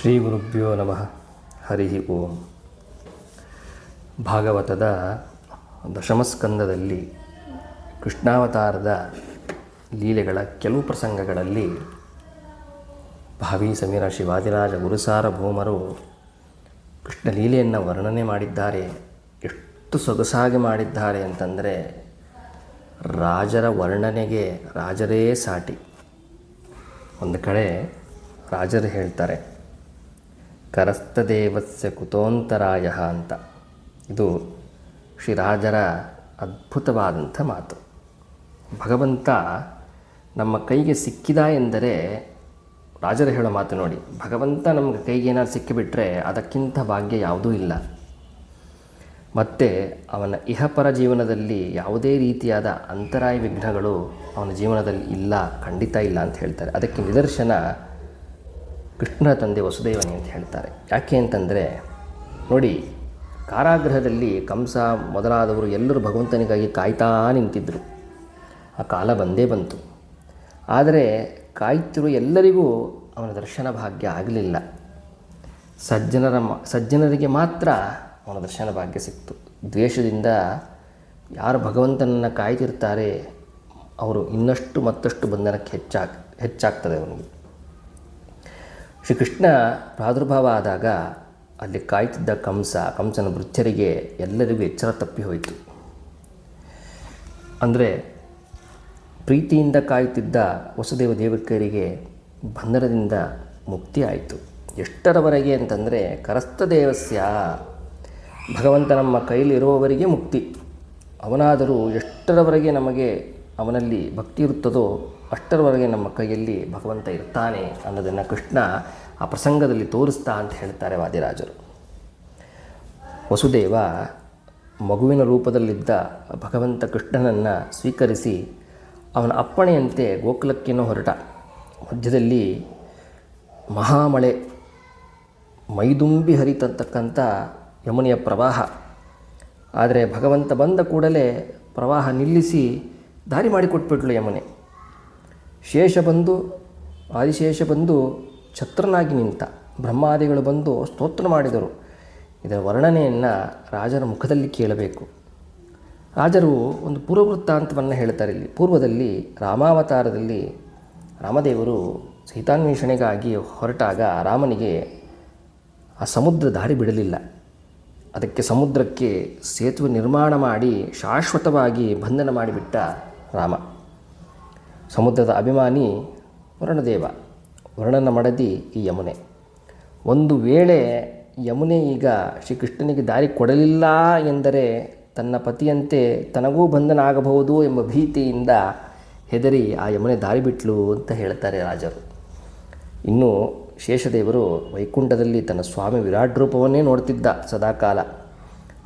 ಶ್ರೀ ಗುರುಭ್ಯೋ ನಮಃ. ಹರಿ ಓಂ. ಭಾಗವತದ ದಶಮಸ್ಕಂದದಲ್ಲಿ ಕೃಷ್ಣಾವತಾರದ ಲೀಲೆಗಳ ಕೆಲವು ಪ್ರಸಂಗಗಳಲ್ಲಿ ಭಾವಿ ಸಮೀರ ಶಿವಾಜಿರಾಜ ಕೃಷ್ಣ ಲೀಲೆಯನ್ನು ವರ್ಣನೆ ಮಾಡಿದ್ದಾರೆ. ಎಷ್ಟು ಸೊಗಸಾಗಿ ಮಾಡಿದ್ದಾರೆ ಅಂತಂದರೆ ರಾಜರ ವರ್ಣನೆಗೆ ರಾಜರೇ ಸಾಟಿ. ಒಂದು ಕಡೆ ರಾಜರು ಹೇಳ್ತಾರೆ ಕರಸ್ತದೇವಸ್ಯ ಕುತೋಂತರಾಯ ಅಂತ. ಇದು ಶ್ರೀರಾಜರ ಅದ್ಭುತವಾದಂಥ ಮಾತು. ಭಗವಂತ ನಮ್ಮ ಕೈಗೆ ಸಿಕ್ಕಿದ ಎಂದರೆ ರಾಜರು ಹೇಳೋ ಮಾತು ನೋಡಿ, ಭಗವಂತ ನಮಗೆ ಕೈಗೆ ಏನಾದ್ರು ಸಿಕ್ಕಿಬಿಟ್ರೆ ಅದಕ್ಕಿಂತ ಭಾಗ್ಯ ಯಾವುದೂ ಇಲ್ಲ. ಮತ್ತು ಅವನ ಇಹಪರ ಜೀವನದಲ್ಲಿ ಯಾವುದೇ ರೀತಿಯಾದ ಅಂತರಾಯ ವಿಘ್ನಗಳು ಅವನ ಜೀವನದಲ್ಲಿ ಇಲ್ಲ, ಖಂಡಿತ ಇಲ್ಲ ಅಂತ ಹೇಳ್ತಾರೆ. ಅದಕ್ಕೆ ನಿದರ್ಶನ ಕೃಷ್ಣನ ತಂದೆ ವಸುದೇವನೇ ಅಂತ ಹೇಳ್ತಾರೆ. ಯಾಕೆ ಅಂತಂದರೆ, ನೋಡಿ, ಕಾರಾಗೃಹದಲ್ಲಿ ಕಂಸ ಮೊದಲಾದವರು ಎಲ್ಲರೂ ಭಗವಂತನಿಗಾಗಿ ಕಾಯ್ತಾ ನಿಂತಿದ್ದರು ಆ ಕಾಲ ಬಂದೇ ಬಂತು. ಆದರೆ ಕಾಯ್ತಿರುವ ಎಲ್ಲರಿಗೂ ಅವನ ದರ್ಶನ ಭಾಗ್ಯ ಆಗಲಿಲ್ಲ. ಸಜ್ಜನರ ಸಜ್ಜನರಿಗೆ ಮಾತ್ರ ಅವನ ದರ್ಶನ ಭಾಗ್ಯ ಸಿಕ್ತು. ದ್ವೇಷದಿಂದ ಯಾರು ಭಗವಂತನನ್ನು ಕಾಯ್ತಿರ್ತಾರೆ, ಅವರು ಇನ್ನಷ್ಟು ಮತ್ತಷ್ಟು ಬಂಧನಕ್ಕೆ ಹೆಚ್ಚಾಗ್, ಹೆಚ್ಚಾಗ್ತದೆ ಅವನಿಗೆ. ಶ್ರೀಕೃಷ್ಣ ಪ್ರಾದುರ್ಭಾವ ಆದಾಗ ಅಲ್ಲಿ ಕಾಯ್ತಿದ್ದ ಕಂಸ, ಕಂಸನ ವೃದ್ಧರಿಗೆ ಎಲ್ಲರಿಗೂ ಎಚ್ಚರ ತಪ್ಪಿ ಹೋಯಿತು. ಅಂದರೆ ಪ್ರೀತಿಯಿಂದ ಕಾಯುತ್ತಿದ್ದ ವಸುದೇವ ದೇವಕರಿಗೆ ಬಂಧನದಿಂದ ಮುಕ್ತಿ ಆಯಿತು. ಎಷ್ಟರವರೆಗೆ ಅಂತಂದರೆ ಕರಸ್ಥ ದೇವಸ್ಯ, ಭಗವಂತ ನಮ್ಮ ಕೈಲಿರುವವರಿಗೆ ಮುಕ್ತಿ. ಅವನಾದರೂ ಎಷ್ಟರವರೆಗೆ ನಮಗೆ ಅವನಲ್ಲಿ ಭಕ್ತಿ ಇರುತ್ತದೋ ಅಷ್ಟರವರೆಗೆ ನಮ್ಮ ಕೈಯಲ್ಲಿ ಭಗವಂತ ಇರ್ತಾನೆ ಅನ್ನೋದನ್ನು ಕೃಷ್ಣ ಆ ಪ್ರಸಂಗದಲ್ಲಿ ತೋರಿಸ್ತಾ ಅಂತ ಹೇಳ್ತಾರೆ ವಾದಿರಾಜರು. ವಸುದೇವ ಮಗುವಿನ ರೂಪದಲ್ಲಿದ್ದ ಭಗವಂತ ಕೃಷ್ಣನನ್ನು ಸ್ವೀಕರಿಸಿ ಅವನ ಅಪ್ಪಣೆಯಂತೆ ಗೋಕುಲಕ್ಕೇನೋ ಹೊರಟ. ಮಧ್ಯದಲ್ಲಿ ಮಹಾಮಳೆ, ಮೈದುಂಬಿ ಹರಿತಕ್ಕಂಥ ಯಮುನಿಯ ಪ್ರವಾಹ. ಆದರೆ ಭಗವಂತ ಬಂದ ಕೂಡಲೇ ಪ್ರವಾಹ ನಿಲ್ಲಿಸಿ ದಾರಿ ಮಾಡಿಕೊಟ್ಬಿಟ್ಲು ಯಮನೆ. ಶೇಷ ಬಂದು, ಆದಿಶೇಷ ಬಂದು ಛತ್ರನಾಗಿ ನಿಂತ ಬ್ರಹ್ಮಾದಿಗಳು ಬಂದು ಸ್ತೋತ್ರ ಮಾಡಿದರು. ಇದರ ವರ್ಣನೆಯನ್ನು ರಾಜರ ಮುಖದಲ್ಲಿ ಕೇಳಬೇಕು. ರಾಜರು ಒಂದು ಪೂರ್ವವೃತ್ತಾಂತವನ್ನು ಹೇಳ್ತಾರೆ ಇಲ್ಲಿ. ಪೂರ್ವದಲ್ಲಿ ರಾಮಾವತಾರದಲ್ಲಿ ರಾಮದೇವರು ಸೀತಾನ್ವೇಷಣೆಗಾಗಿ ಹೊರಟಾಗ ರಾಮನಿಗೆ ಆ ಸಮುದ್ರ ದಾರಿ ಬಿಡಲಿಲ್ಲ. ಅದಕ್ಕೆ ಸಮುದ್ರಕ್ಕೆ ಸೇತುವೆ ನಿರ್ಮಾಣ ಮಾಡಿ ಶಾಶ್ವತವಾಗಿ ಬಂಧನ ಮಾಡಿಬಿಟ್ಟ ರಾಮ. ಸಮುದ್ರದ ಅಭಿಮಾನಿ ವರುಣದೇವ. ವರ್ಣನ ಮಡದಿ ಈ ಯಮುನೆ. ಒಂದು ವೇಳೆ ಯಮುನೆ ಈಗ ಶ್ರೀಕೃಷ್ಣನಿಗೆ ದಾರಿ ಕೊಡಲಿಲ್ಲ ಎಂದರೆ ತನ್ನ ಪತಿಯಂತೆ ತನಗೂ ಬಂಧನ ಆಗಬಹುದು ಎಂಬ ಭೀತಿಯಿಂದ ಹೆದರಿ ಆ ಯಮುನೆ ದಾರಿ ಬಿಟ್ಲು ಅಂತ ಹೇಳ್ತಾರೆ ರಾಜರು. ಇನ್ನು ಶೇಷದೇವರು ವೈಕುಂಠದಲ್ಲಿ ತನ್ನ ಸ್ವಾಮಿ ವಿರಾಟ್ ರೂಪವನ್ನೇ ನೋಡ್ತಿದ್ದ ಸದಾಕಾಲ.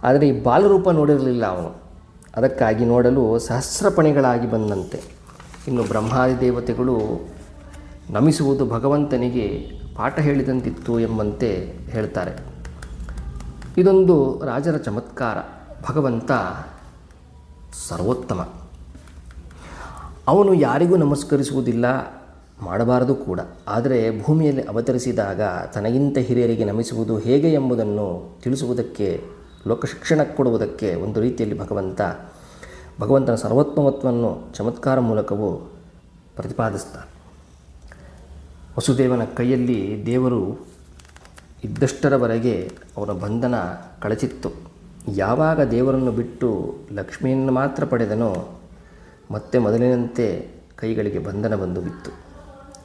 ಆದರೆ ಈ ಬಾಲರೂಪ ನೋಡಿರಲಿಲ್ಲ ಅವನು. ಅದಕ್ಕಾಗಿ ನೋಡಲು ಸಹಸ್ರಪಣಿಗಳಾಗಿ ಬಂದಂತೆ. ಇನ್ನು ಬ್ರಹ್ಮಾದಿ ದೇವತೆಗಳು ನಮಿಸುವುದು ಭಗವಂತನಿಗೆ ಪಾಠ ಹೇಳಿದಂತಿತ್ತು ಎಂಬಂತೆ ಹೇಳ್ತಾರೆ. ಇದೊಂದು ರಾಜರ ಚಮತ್ಕಾರ. ಭಗವಂತ ಸರ್ವೋತ್ತಮ. ಅವನು ಯಾರಿಗೂ ನಮಸ್ಕರಿಸುವುದಿಲ್ಲ, ಮಾಡಬಾರದು ಕೂಡ. ಆದರೆ ಭೂಮಿಯಲ್ಲಿ ಅವತರಿಸಿದಾಗ ತನಗಿಂತ ಹಿರಿಯರಿಗೆ ನಮಿಸುವುದು ಹೇಗೆ ಎಂಬುದನ್ನು ತಿಳಿಸುವುದಕ್ಕೆ ಲೋಕಶಿಕ್ಷಣ ಕೊಡುವುದಕ್ಕೆ ಒಂದು ರೀತಿಯಲ್ಲಿ ಭಗವಂತ ಭಗವಂತನ ಸರ್ವೋತ್ತಮತ್ವವನ್ನು ಚಮತ್ಕಾರ ಮೂಲಕವೂ ಪ್ರತಿಪಾದಿಸ್ತಾನೆ. ವಸುದೇವನ ಕೈಯಲ್ಲಿ ದೇವರು ಇದ್ದಷ್ಟರವರೆಗೆ ಅವನ ಬಂಧನ ಕಳಚಿತ್ತು. ಯಾವಾಗ ದೇವರನ್ನು ಬಿಟ್ಟು ಲಕ್ಷ್ಮಿಯನ್ನು ಮಾತ್ರ ಪಡೆದನೋ ಮತ್ತೆ ಮೊದಲಿನಂತೆ ಕೈಗಳಿಗೆ ಬಂಧನ ಬಂದು ಬಿತ್ತು.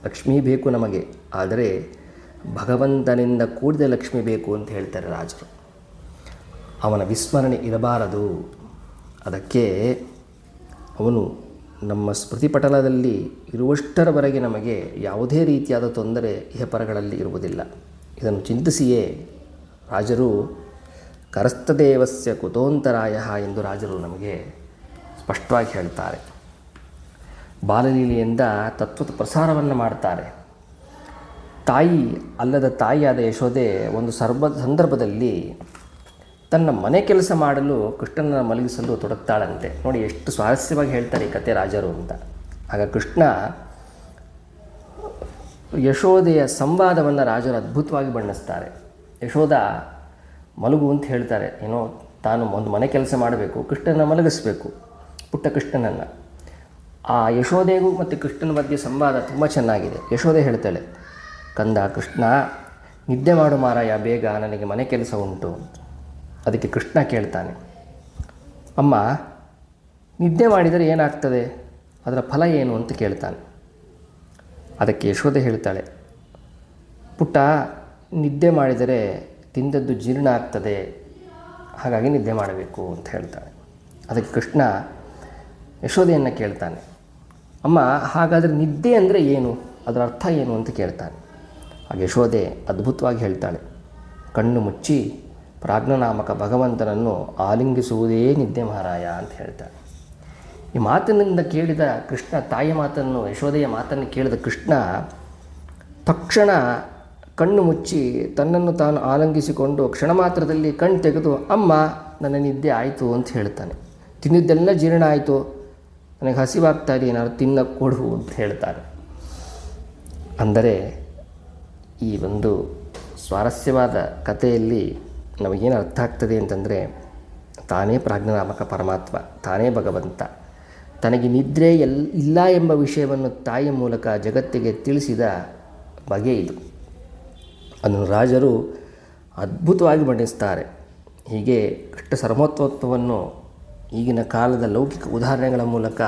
ಲಕ್ಷ್ಮೀ ಬೇಕು ನಮಗೆ, ಆದರೆ ಭಗವಂತನಿಂದ ಕೂಡಿದ ಲಕ್ಷ್ಮಿ ಬೇಕು ಅಂತ ಹೇಳ್ತಾರೆ ರಾಜರು. ಅವನ ವಿಸ್ಮರಣೆ ಇರಬಾರದು. ಅದಕ್ಕೆ ಅವನು ನಮ್ಮ ಸ್ಮೃತಿಪಟಲದಲ್ಲಿ ಇರುವಷ್ಟರವರೆಗೆ ನಮಗೆ ಯಾವುದೇ ರೀತಿಯಾದ ತೊಂದರೆ, ಇಹಪರಗಳಲ್ಲಿ ಇರುವುದಿಲ್ಲ. ಇದನ್ನು ಚಿಂತಿಸಿಯೇ ರಾಜರು, ಕರಸ್ತದೇವಸ್ಯ ಕುತೋಂತರಾಯ ಎಂದು ರಾಜರು ನಮಗೆ ಸ್ಪಷ್ಟವಾಗಿ ಹೇಳ್ತಾರೆ. ಬಾಲಲೀಲೆಯಿಂದ ತತ್ವದ ಪ್ರಸಾರವನ್ನು ಮಾಡ್ತಾರೆ. ತಾಯಿ ಅಲ್ಲದ ತಾಯಿಯಾದ ಯಶೋದೆ ಒಂದು ಸರ್ವ ಸಂದರ್ಭದಲ್ಲಿ ತನ್ನ ಮನೆ ಕೆಲಸ ಮಾಡಲು ಕೃಷ್ಣನ ಮಲಗಿಸಲು ತೊಡಗ್ತಾಳಂತೆ. ನೋಡಿ ಎಷ್ಟು ಸ್ವಾರಸ್ಯವಾಗಿ ಹೇಳ್ತಾರೆ ಈ ಕತೆ ರಾಜರು ಅಂತ. ಆಗ ಕೃಷ್ಣ ಯಶೋದೆಯ ಸಂವಾದವನ್ನು ರಾಜರು ಅದ್ಭುತವಾಗಿ ಬಣ್ಣಿಸ್ತಾರೆ. ಯಶೋಧ ಮಲಗು ಅಂತ ಹೇಳ್ತಾರೆ. ಏನೋ ತಾನು ಒಂದು ಮನೆ ಕೆಲಸ ಮಾಡಬೇಕು, ಕೃಷ್ಣನ ಮಲಗಿಸ್ಬೇಕು, ಪುಟ್ಟ ಕೃಷ್ಣನನ್ನು. ಆ ಯಶೋದೆಗೂ ಮತ್ತು ಕೃಷ್ಣನ ಬಗ್ಗೆ ಸಂವಾದ ತುಂಬ ಚೆನ್ನಾಗಿದೆ. ಯಶೋಧೆ ಹೇಳ್ತಾಳೆ, ಕಂದ ಕೃಷ್ಣ, ನಿದ್ದೆ ಮಾಡು ಮಾರಾಯ, ಬೇಗ ನನಗೆ ಮನೆ ಕೆಲಸ ಉಂಟು. ಅದಕ್ಕೆ ಕೃಷ್ಣ ಕೇಳ್ತಾನೆ, ಅಮ್ಮ, ನಿದ್ದೆ ಮಾಡಿದರೆ ಏನಾಗ್ತದೆ? ಅದರ ಫಲ ಏನು? ಅಂತ ಕೇಳ್ತಾನೆ. ಅದಕ್ಕೆ ಯಶೋದೆ ಹೇಳ್ತಾಳೆ, ಪುಟ್ಟ, ನಿದ್ದೆ ಮಾಡಿದರೆ ತಿಂದದ್ದು ಜೀರ್ಣ ಆಗ್ತದೆ. ಹಾಗಾಗಿ ನಿದ್ದೆ ಮಾಡಬೇಕು ಅಂತ ಹೇಳ್ತಾಳೆ. ಅದಕ್ಕೆ ಕೃಷ್ಣ ಯಶೋದೆಯನ್ನು ಕೇಳ್ತಾನೆ, ಅಮ್ಮ, ಹಾಗಾದರೆ ನಿದ್ದೆ ಅಂದರೆ ಏನು? ಅದರ ಅರ್ಥ ಏನು? ಅಂತ ಕೇಳ್ತಾನೆ. ಹಾಗೆ ಯಶೋದೆ ಅದ್ಭುತವಾಗಿ ಹೇಳ್ತಾಳೆ, ಕಣ್ಣು ಮುಚ್ಚಿ ಪ್ರಾಜ್ಞನಾಮಕ ಭಗವಂತನನ್ನು ಆಲಿಂಗಿಸುವುದೇ ನಿದ್ದೆ ಮಹಾರಾಯ ಅಂತ ಹೇಳ್ತಾರೆ. ಈ ಮಾತಿನಿಂದ ಕೇಳಿದ ಕೃಷ್ಣ ತಾಯಿಯ ಮಾತನ್ನು ಯಶೋದೆಯ ಮಾತನ್ನು ಕೇಳಿದ ಕೃಷ್ಣ ತಕ್ಷಣ ಕಣ್ಣು ಮುಚ್ಚಿ ತನ್ನನ್ನು ತಾನು ಆಲಂಗಿಸಿಕೊಂಡು ಕ್ಷಣ ಮಾತ್ರದಲ್ಲಿ ಕಣ್ಣು ತೆಗೆದು, ಅಮ್ಮ, ನನ್ನ ನಿದ್ದೆ ಆಯಿತು ಅಂತ ಹೇಳ್ತಾನೆ. ತಿಂದಿದ್ದೆಲ್ಲ ಜೀರ್ಣ ಆಯಿತು. ನನಗೆ ಹಸಿವಾಗ್ತಾ ಏನಾದ್ರು ತಿನ್ನ ಕೊಡು ಅಂತ ಹೇಳ್ತಾರೆ ಅಂದರೆ ಈ ಒಂದು ಸ್ವಾರಸ್ಯವಾದ ಕಥೆಯಲ್ಲಿ ನಮಗೇನು ಅರ್ಥ ಆಗ್ತದೆ ಅಂತಂದರೆ, ತಾನೇ ಪ್ರಾಜ್ಞನಾಮಕ ಪರಮಾತ್ಮ, ತಾನೇ ಭಗವಂತ. ತನಗೆ ನಿದ್ರೆ ಎಲ್, ಇಲ್ಲ ಎಂಬ ವಿಷಯವನ್ನು ತಾಯಿಯ ಮೂಲಕ ಜಗತ್ತಿಗೆ ತಿಳಿಸಿದ ಬಗೆ ಇದು. ಅದನ್ನು ರಾಜರು ಅದ್ಭುತವಾಗಿ ಬಣ್ಣಿಸ್ತಾರೆ. ಹೀಗೆ ಕೃಷ್ಣ ಸರ್ವೋತ್ವತ್ವವನ್ನು ಈಗಿನ ಕಾಲದ ಲೌಕಿಕ ಉದಾಹರಣೆಗಳ ಮೂಲಕ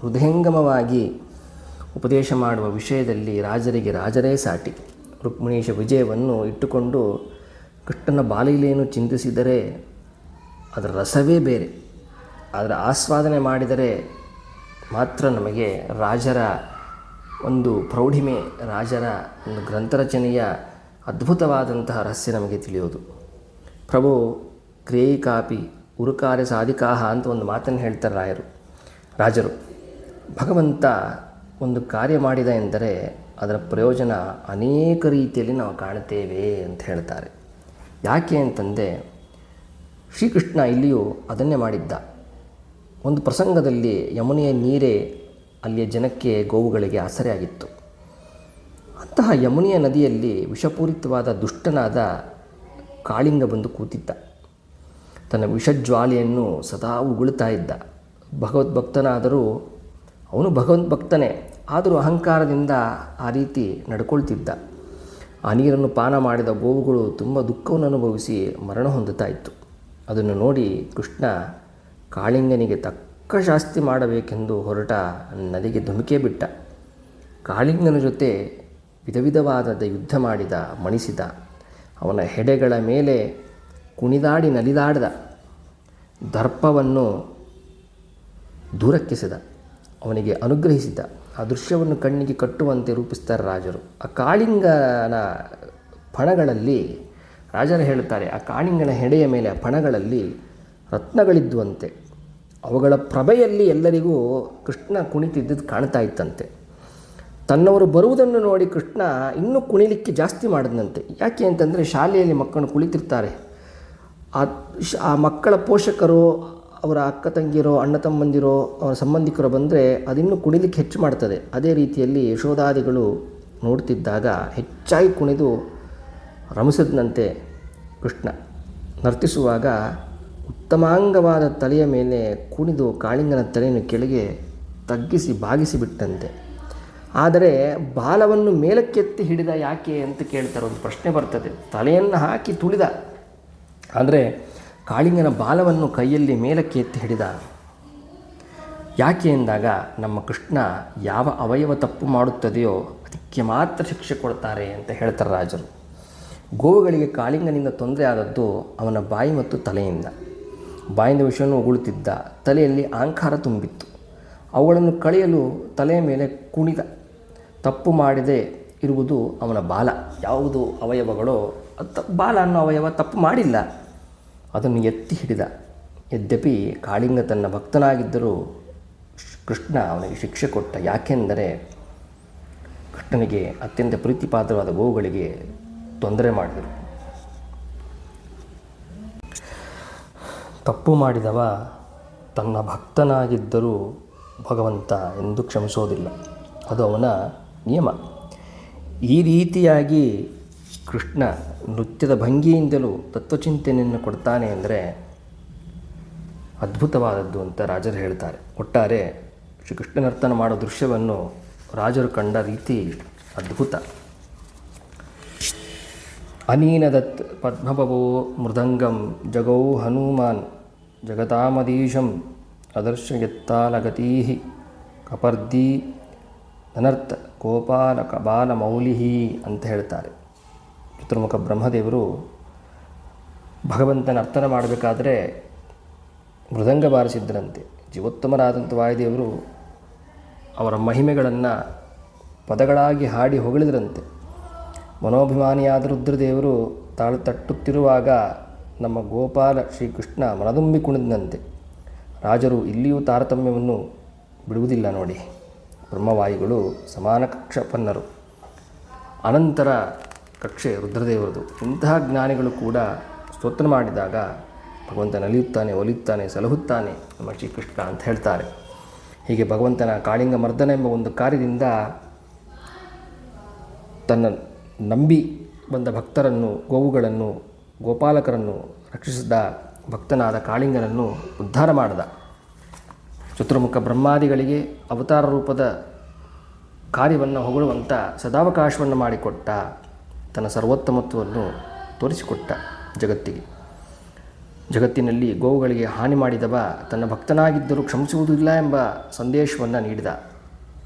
ಹೃದಯಂಗಮವಾಗಿ ಉಪದೇಶ ಮಾಡುವ ವಿಷಯದಲ್ಲಿ ರಾಜರಿಗೆ ರಾಜರೇ ಸಾಟಿ. ರುಕ್ಮಿಣೀಶ ವಿಜಯವನ್ನು ಇಟ್ಟುಕೊಂಡು ಕೃಷ್ಣನ ಬಾಲೀಲೆಯನ್ನು ಚಿಂತಿಸಿದರೆ ಅದರ ರಸವೇ ಬೇರೆ. ಅದರ ಆಸ್ವಾದನೆ ಮಾಡಿದರೆ ಮಾತ್ರ ನಮಗೆ ರಾಜರ ಒಂದು ಪ್ರೌಢಿಮೆ, ರಾಜರ ಒಂದು ಗ್ರಂಥರಚನೆಯ ಅದ್ಭುತವಾದಂತಹ ರಹಸ್ಯ ನಮಗೆ ತಿಳಿಯೋದು. ಪ್ರಭು ಕ್ರಿಯೈ ಕಾಪಿ ಉರುಕಾರ್ಯ ಸಾಧಿಕಾಹ ಅಂತ ಒಂದು ಮಾತನ್ನು ಹೇಳ್ತಾರೆ ರಾಯರು. ರಾಜರು, ಭಗವಂತ ಒಂದು ಕಾರ್ಯ ಮಾಡಿದ ಎಂದರೆ ಅದರ ಪ್ರಯೋಜನ ಅನೇಕ ರೀತಿಯಲ್ಲಿ ನಾವು ಕಾಣುತ್ತೇವೆ ಅಂತ ಹೇಳ್ತಾರೆ. ಯಾಕೆ ಅಂತಂದರೆ ಶ್ರೀಕೃಷ್ಣ ಇಲ್ಲಿಯೂ ಅದನ್ನೇ ಮಾಡಿದ್ದ. ಒಂದು ಪ್ರಸಂಗದಲ್ಲಿ ಯಮುನೆಯ ನೀರೇ ಅಲ್ಲಿಯ ಜನಕ್ಕೆ ಗೋವುಗಳಿಗೆ ಆಸರೆಯಾಗಿತ್ತು. ಅಂತಹ ಯಮುನೆಯ ನದಿಯಲ್ಲಿ ವಿಷಪೂರಿತವಾದ ದುಷ್ಟನಾದ ಕಾಳಿಂಗ ಬಂದು ಕೂತಿದ್ದ. ತನ್ನ ವಿಷಜ್ವಾಲೆಯನ್ನು ಸದಾ ಉಗುಳುತ್ತಾ ಇದ್ದ. ಭಗವದ್ಭಕ್ತನಾದರೂ ಅವನು ಭಗವದ್ಭಕ್ತನೇ, ಆದರೂ ಅಹಂಕಾರದಿಂದ ಆ ರೀತಿ ನಡ್ಕೊಳ್ತಿದ್ದ. ಆ ನೀರನ್ನು ಪಾನ ಮಾಡಿದ ಗೋವುಗಳು ತುಂಬ ದುಃಖವನ್ನು ಅನುಭವಿಸಿ ಮರಣ ಹೊಂದುತ್ತಾ ಇತ್ತು. ಅದನ್ನು ನೋಡಿ ಕೃಷ್ಣ ಕಾಳಿಂಗನಿಗೆ ತಕ್ಕ ಶಾಸ್ತಿ ಮಾಡಬೇಕೆಂದು ಹೊರಟ ನದಿಗೆ ಧುಮುಕೆ ಬಿಟ್ಟ. ಕಾಳಿಂಗನ ಜೊತೆ ವಿಧ ವಿಧವಾದ ಯುದ್ಧ ಮಾಡಿದ ಮಣಿಸಿದ. ಅವನ ಹೆಡೆಗಳ ಮೇಲೆ ಕುಣಿದಾಡಿ ನಲಿದಾಡಿದ. ದರ್ಪವನ್ನು ದೂರಕ್ಕೆಸೆದ. ಅವನಿಗೆ ಅನುಗ್ರಹಿಸಿದ. ಆ ದೃಶ್ಯವನ್ನು ಕಣ್ಣಿಗೆ ಕಟ್ಟುವಂತೆ ರೂಪಿಸ್ತಾರೆ ರಾಜರು. ಆ ಕಾಳಿಂಗನ ಪಣಗಳಲ್ಲಿ ರಾಜರು ಹೇಳುತ್ತಾರೆ, ಆ ಕಾಳಿಂಗನ ಹೆಡೆಯ ಮೇಲೆ ಆ ಪಣಗಳಲ್ಲಿ ರತ್ನಗಳಿದ್ದುವಂತೆ. ಅವುಗಳ ಪ್ರಭೆಯಲ್ಲಿ ಎಲ್ಲರಿಗೂ ಕೃಷ್ಣ ಕುಣಿತಿದ್ದದ್ದು ಕಾಣ್ತಾ ಇತ್ತಂತೆ. ತನ್ನವರು ಬರುವುದನ್ನು ನೋಡಿ ಕೃಷ್ಣ ಇನ್ನೂ ಕುಣಿಲಿಕ್ಕೆ ಜಾಸ್ತಿ ಮಾಡಿದಂತೆ ಯಾಕೆ ಅಂತಂದರೆ ಶಾಲೆಯಲ್ಲಿ ಮಕ್ಕಳು ಕುಳಿತಿರ್ತಾರೆ. ಆ ಆ ಮಕ್ಕಳ ಪೋಷಕರು ಅವರ ಅಕ್ಕ ತಂಗಿರೋ, ಅಣ್ಣ ತಮ್ಮಂದಿರೋ, ಅವರ ಸಂಬಂಧಿಕರು ಬಂದರೆ ಅದಿನ್ನೂ ಕುಣಿಲಿಕ್ಕೆ ಹೆಚ್ಚು ಮಾಡ್ತದೆ. ಅದೇ ರೀತಿಯಲ್ಲಿ ಯಶೋಧಾದಿಗಳು ನೋಡ್ತಿದ್ದಾಗ ಹೆಚ್ಚಾಗಿ ಕುಣಿದು ರಮಿಸಿದಂತೆ ಕೃಷ್ಣ. ನರ್ತಿಸುವಾಗ ಉತ್ತಮಾಂಗವಾದ ತಲೆಯ ಮೇಲೆ ಕುಣಿದು ಕಾಳಿಂಗನ ತಲೆಯನ್ನು ಕೆಳಗೆ ತಗ್ಗಿಸಿ ಬಾಗಿಸಿ ಬಿಟ್ಟಂತೆ. ಆದರೆ ಬಾಲವನ್ನು ಮೇಲಕ್ಕೆತ್ತಿ ಹಿಡಿದ ಯಾಕೆ ಅಂತ ಕೇಳ್ತಾರೆ. ಒಂದು ಪ್ರಶ್ನೆ ಬರ್ತದೆ. ತಲೆಯನ್ನು ಹಾಕಿ ತುಳಿದ. ಆದರೆ ಕಾಳಿಂಗನ ಬಾಲವನ್ನು ಕೈಯಲ್ಲಿ ಮೇಲಕ್ಕೆ ಎತ್ತಿ ಹಿಡಿದ. ಯಾಕೆ ಎಂದಾಗ ನಮ್ಮ ಕೃಷ್ಣ ಯಾವ ಅವಯವ ತಪ್ಪು ಮಾಡುತ್ತದೆಯೋ ಅದಕ್ಕೆ ಮಾತ್ರ ಶಿಕ್ಷೆ ಕೊಡ್ತಾರೆ ಅಂತ ಹೇಳ್ತಾರೆ ರಾಜರು. ಗೋವುಗಳಿಗೆ ಕಾಳಿಂಗನಿಂದ ತೊಂದರೆ ಆದದ್ದು ಅವನ ಬಾಯಿ ಮತ್ತು ತಲೆಯಿಂದ. ಬಾಯಿಂದ ವಿಷವನ್ನು ಉಗುಳುತ್ತಿದ್ದ ತಲೆಯಲ್ಲಿ ಆಂಕಾರ ತುಂಬಿತ್ತು. ಅವುಗಳನ್ನು ಕಳೆಯಲು ತಲೆಯ ಮೇಲೆ ಕುಣಿದ. ತಪ್ಪು ಮಾಡದೆ ಇರುವುದು ಅವನ ಬಾಲ. ಯಾವುದು ಅವಯವಗಳೋ ಬಾಲ ಅನ್ನೋ ಅವಯವ ತಪ್ಪು ಮಾಡಿಲ್ಲ. ಅದನ್ನು ಎತ್ತಿ ಹಿಡಿದ. ಯದ್ಯಪಿ ಕಾಳಿಂಗ ತನ್ನ ಭಕ್ತನಾಗಿದ್ದರೂ ಕೃಷ್ಣ ಅವನಿಗೆ ಶಿಕ್ಷೆ ಕೊಟ್ಟ. ಯಾಕೆಂದರೆ ಕೃಷ್ಣನಿಗೆ ಅತ್ಯಂತ ಪ್ರೀತಿಪಾತ್ರವಾದ ಗೋವುಗಳಿಗೆ ತೊಂದರೆ ಮಾಡಿದರು. ತಪ್ಪು ಮಾಡಿದವ ತನ್ನ ಭಕ್ತನಾಗಿದ್ದರೂ ಭಗವಂತ ಎಂದು ಕ್ಷಮಿಸೋದಿಲ್ಲ. ಅದು ಅವನ ನಿಯಮ. ಈ ರೀತಿಯಾಗಿ ಕೃಷ್ಣ ನೃತ್ಯದ ಭಂಗಿಯಿಂದಲೂ ತತ್ವಚಿಂತನೆಯನ್ನು ಕೊಡ್ತಾನೆ ಅಂದರೆ ಅದ್ಭುತವಾದದ್ದು ಅಂತ ರಾಜರು ಹೇಳ್ತಾರೆ. ಒಟ್ಟಾರೆ ಶ್ರೀಕೃಷ್ಣ ನರ್ತನ ಮಾಡೋ ದೃಶ್ಯವನ್ನು ರಾಜರು ಕಂಡ ರೀತಿ ಅದ್ಭುತ. ಅನೀನದತ್ ಪದ್ಮಭವೋ ಮೃದಂಗಂ ಜಗೌ ಹನುಮಾನ್ ಜಗತಾಮದೀಶಂ ಅದರ್ಶಯತ್ತಾಲಗತೀ ಕಪರ್ದಿ ಅನರ್ಥ ಗೋಪಾಲ ಕಬಾಲ ಮೌಲಿಹಿ ಅಂತ ಹೇಳ್ತಾರೆ. ಚತುರ್ಮುಖ ಬ್ರಹ್ಮದೇವರು ಭಗವಂತನ ಅರ್ಥನ ಮಾಡಬೇಕಾದ್ರೆ ಮೃದಂಗ ಬಾರಿಸಿದ್ದರಂತೆ. ಜೀವೋತ್ತಮರಾದಂಥ ವಾಯುದೇವರು ಅವರ ಮಹಿಮೆಗಳನ್ನು ಪದಗಳಾಗಿ ಹಾಡಿ ಹೊಗಳಿದ್ರಂತೆ. ಮನೋಭಿಮಾನಿಯಾದ ರುದ್ರದೇವರು ತಾಳು ತಟ್ಟುತ್ತಿರುವಾಗ ನಮ್ಮ ಗೋಪಾಲ ಶ್ರೀಕೃಷ್ಣ ಮನದುಂಬಿ ಕುಣಿದಂತೆ ರಾಜರು ಇಲ್ಲಿಯೂ ತಾರತಮ್ಯವನ್ನು ಬಿಡುವುದಿಲ್ಲ ನೋಡಿ. ಬ್ರಹ್ಮವಾಯುಗಳು ಸಮಾನ ಕಕ್ಷಪನ್ನರು. ಅನಂತರ ಕಕ್ಷೆ ರುದ್ರದೇವರದು. ಇಂತಹ ಜ್ಞಾನಿಗಳು ಕೂಡ ಸ್ತೋತ್ರ ಮಾಡಿದಾಗ ಭಗವಂತ ನಲಿಯುತ್ತಾನೆ, ಒಲಿಯುತ್ತಾನೆ, ಸಲಹುತ್ತಾನೆ ನಮ್ಮ ಶ್ರೀಕೃಷ್ಣ ಅಂತ ಹೇಳ್ತಾರೆ. ಹೀಗೆ ಭಗವಂತನ ಕಾಳಿಂಗ ಮರ್ದನ ಎಂಬ ಒಂದು ಕಾರ್ಯದಿಂದ ತನ್ನ ನಂಬಿ ಬಂದ ಭಕ್ತರನ್ನು, ಗೋವುಗಳನ್ನು, ಗೋಪಾಲಕರನ್ನು ರಕ್ಷಿಸಿದ ಭಕ್ತನಾದ ಕಾಳಿಂಗನನ್ನು ಉದ್ಧಾರ ಮಾಡಿದ. ಚತುರ್ಮುಖ ಬ್ರಹ್ಮಾದಿಗಳಿಗೆ ಅವತಾರ ರೂಪದ ಕಾರ್ಯವನ್ನು ಹೊಗಳುವಂಥ ಸದಾವಕಾಶವನ್ನು ಮಾಡಿಕೊಟ್ಟ ತನ್ನ ಸರ್ವೋತ್ತಮತ್ವವನ್ನು ತೋರಿಸಿಕೊಟ್ಟ ಜಗತ್ತಿಗೆ. ಜಗತ್ತಿನಲ್ಲಿ ಗೋವುಗಳಿಗೆ ಹಾನಿ ಮಾಡಿದವ ತನ್ನ ಭಕ್ತನಾಗಿದ್ದರೂ ಕ್ಷಮಿಸುವುದಿಲ್ಲ ಎಂಬ ಸಂದೇಶವನ್ನು ನೀಡಿದ.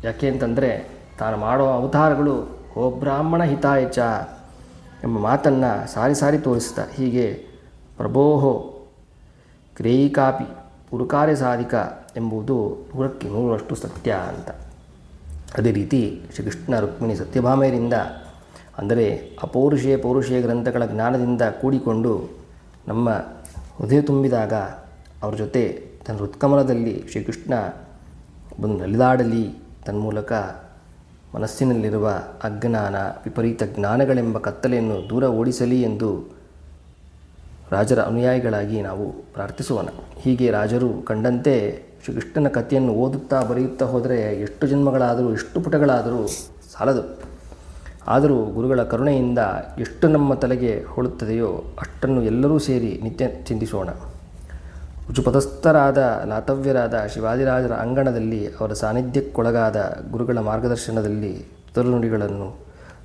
ಯಾಕೆ ಅಂತಂದರೆ ತಾನು ಮಾಡೋ ಅವತಾರಗಳು ಓ ಬ್ರಾಹ್ಮಣ ಹಿತಾಯಚ ಎಂಬ ಮಾತನ್ನು ಸಾರಿ ಸಾರಿ ತೋರಿಸಿದ. ಹೀಗೆ ಪ್ರಭೋಹೋ ಕ್ರೇಯಿಕಾಪಿ ಪುರುಕಾರ್ಯ ಸಾಧಿಕ ಎಂಬುದು ನೂರಕ್ಕೆ ನೂರಷ್ಟು ಸತ್ಯ ಅಂತ. ಅದೇ ರೀತಿ ಶ್ರೀಕೃಷ್ಣ ರುಕ್ಮಿಣಿ ಸತ್ಯಭಾಮೆಯರಿಂದ ಅಂದರೆ ಅಪೌರುಷೇಯ ಪೌರುಷೇಯ ಗ್ರಂಥಗಳ ಜ್ಞಾನದಿಂದ ಕೂಡಿಕೊಂಡು ನಮ್ಮ ಹೃದಯ ತುಂಬಿದಾಗ ಅವ್ರ ಜೊತೆ ತನ್ನ ಹೃತ್ಕಮಲದಲ್ಲಿ ಶ್ರೀಕೃಷ್ಣ ಬಂದು ನಲಿದಾಡಲಿ. ತನ್ಮೂಲಕ ಮನಸ್ಸಿನಲ್ಲಿರುವ ಅಜ್ಞಾನ, ವಿಪರೀತ ಜ್ಞಾನಗಳೆಂಬ ಕತ್ತಲೆಯನ್ನು ದೂರ ಓಡಿಸಲಿ ಎಂದು ರಾಜರ ಅನುಯಾಯಿಗಳಾಗಿ ನಾವು ಪ್ರಾರ್ಥಿಸುವನ. ಹೀಗೆ ರಾಜರು ಕಂಡಂತೆ ಶ್ರೀಕೃಷ್ಣನ ಕಥೆಯನ್ನು ಓದುತ್ತಾ ಬರೆಯುತ್ತಾ ಹೋದರೆ ಎಷ್ಟು ಜನ್ಮಗಳಾದರೂ, ಎಷ್ಟು ಪುಟಗಳಾದರೂ ಸಾಲದು. ಆದರೂ ಗುರುಗಳ ಕರುಣೆಯಿಂದ ಎಷ್ಟು ನಮ್ಮ ತಲೆಗೆ ಹೋಳುತ್ತದೆಯೋ ಅಷ್ಟನ್ನು ಎಲ್ಲರೂ ಸೇರಿ ನಿತ್ಯ ಚಿಂತಿಸೋಣ. ರುಜುಪದಸ್ಥರಾದ ನಾತವ್ಯರಾದ ಶಿವಾಜಿರಾಜರ ಅಂಗಣದಲ್ಲಿ ಅವರ ಸಾನ್ನಿಧ್ಯಕ್ಕೊಳಗಾದ ಗುರುಗಳ ಮಾರ್ಗದರ್ಶನದಲ್ಲಿ ತರುನುಡಿಗಳನ್ನು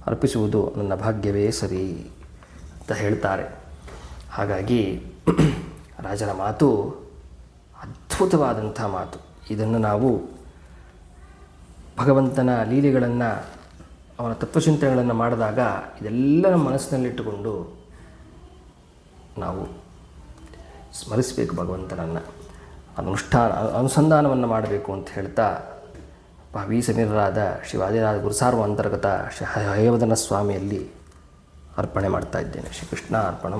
ಅರ್ಪಿಸುವುದು ನನ್ನ ಭಾಗ್ಯವೇ ಸರಿ ಅಂತ ಹೇಳ್ತಾರೆ. ಹಾಗಾಗಿ ರಾಜರ ಮಾತು ಅದ್ಭುತವಾದಂಥ ಮಾತು. ಇದನ್ನು ನಾವು ಭಗವಂತನ ಲೀಲೆಗಳನ್ನು ಅವನ ತತ್ವಚಿಂತನೆಗಳನ್ನು ಮಾಡಿದಾಗ ಇದೆಲ್ಲ ನಮ್ಮ ಮನಸ್ಸಿನಲ್ಲಿಟ್ಟುಕೊಂಡು ನಾವು ಸ್ಮರಿಸಬೇಕು ಭಗವಂತನನ್ನು. ಅನುಷ್ಠಾನ ಅನುಸಂಧಾನವನ್ನು ಮಾಡಬೇಕು ಅಂತ ಹೇಳ್ತಾ ಭಾವಿ ಸಮೀರರಾದ ಶಿವಾಜಿರಾಜ ಗುರುಸಾರ್ವ ಅಂತರ್ಗತ ಶ್ರೀ ಹಯವದನ ಸ್ವಾಮಿಯಲ್ಲಿ ಅರ್ಪಣೆ ಮಾಡ್ತಾ ಇದ್ದೇನೆ. ಶ್ರೀಕೃಷ್ಣ ಅರ್ಪಣ